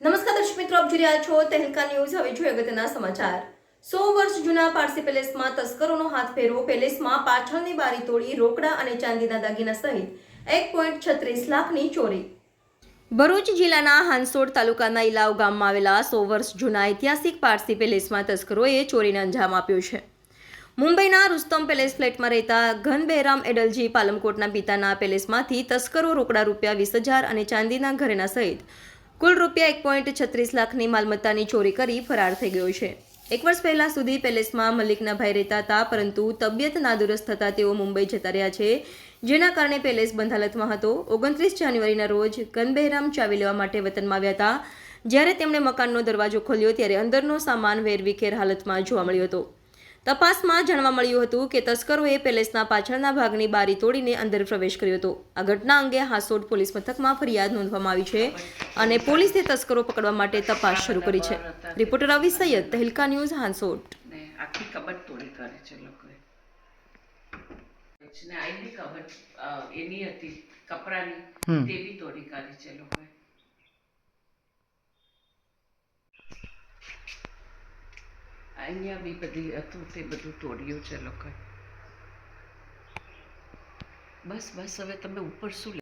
નમસ્કાર દર્શક મિત્રો, આપ જોઈ રહ્યા છો તહેલકા ન્યૂઝ. હવે જોઈએ અગત્યના સમાચાર. સો વર્ષ જૂના પારસી પેલેસમાં તસ્કરોનો હાથ ફેરવો, પેલેસમાં પાછળની બારી તોડી રોકડા અને ચાંદીના દાગીના સહિત એક પોઈન્ટ છત્રીસ લાખની ચોરી. ભરૂચ જિલ્લાના હાંસોડ તાલુકાના ઇલાવ ગામમાં આવેલા સો વર્ષ જૂના ઐતિહાસિક પારસી પેલેસમાં તસ્કરોએ ચોરીને અંજામ આપ્યો છે. મુંબઈના રુસ્તમ પેલેસ ફ્લેટમાં રહેતા ઘન બેહરામ એડલજી પાલમકોટના પિતાના પેલેસમાંથી તસ્કરો રોકડા રૂપિયા વીસ હજાર અને ચાંદીના ઘરેના સહિત કુલ રૂપિયા એક પોઈન્ટ છત્રીસ લાખની માલમત્તાની ચોરી કરી ફરાર થઈ ગયો છે. એક વર્ષ પહેલાં સુધી પેલેસમાં મલિકના ભાઈ રહેતા હતા, પરંતુ તબિયત નાદુરસ્ત થતાં તેઓ મુંબઈ જતા રહ્યા છે, જેના કારણે પેલેસ બંધાલતમાં હતો. ઓગણત્રીસ જાન્યુઆરીના રોજ ગનબહેરામ ચાવી લેવા માટે વતનમાં આવ્યા હતા. જ્યારે તેમણે મકાનનો દરવાજો ખોલ્યો, ત્યારે અંદરનો સામાન વેરવિખેર હાલતમાં જોવા મળ્યો હતો. તપાસમાં જાણવા મળ્યું હતું કે તસ્કરોએ પેલેસના પાછળના ભાગની બારી તોડીને અંદર પ્રવેશ કર્યો હતો. આ ઘટના અંગે હાસોડ પોલીસ મથકમાં ફરિયાદ નોંધવામાં આવી છે અને પોલીસે તસ્કરો પકડવા માટે તપાસ શરૂ કરી છે. રિપોર્ટર રવિ સૈયદ તહેલકા ન્યૂઝ હાંસોડ આખી કબટ તોડી કરે છે લોકોએ. આઈની કબટ એની હતી કપરાની તે બી તોડી કાઢી છે લોકોએ. અહીંયા બી બધી હતું તે બધું તોડ્યું છે લોકોએ. બસ બસ, હવે તમે ઉપર શું